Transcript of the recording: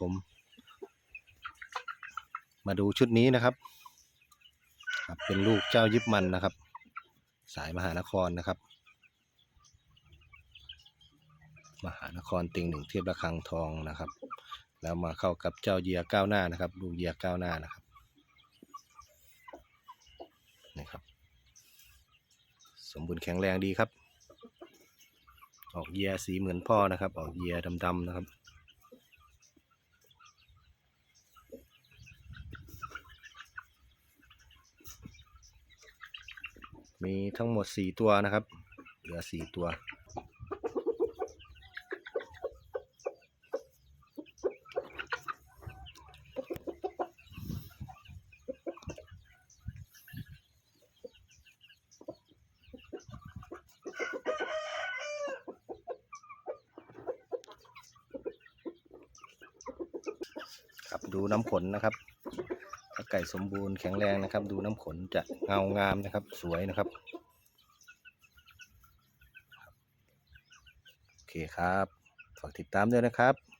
ผม มาดูชุดนี้นะครับครับ เป็นลูกเจ้ายิบมันนะครับ สายมหานครนะครับ มหานครติงหนึ่งเทียบระฆังทองนะครับ แล้วมาเข้ากับเจ้าเยียก้าวหน้านะครับ ลูกเยียก้าวหน้านะครับนี่ครับ สมบูรณ์แข็งแรงดีครับ ออกเยียสีเหมือนพ่อนะครับ ออกเยียดำๆนะครับ มีทั้งหมด4ตัวนะครับ เหลือ4ตัว ครับดูน้ำขนนะครับ ไก่สมบูรณ์แข็งแรงนะครับ ดูน้ำขนจะเงางามนะครับ สวยนะครับ โอเคครับ ฝากติดตามด้วยนะครับ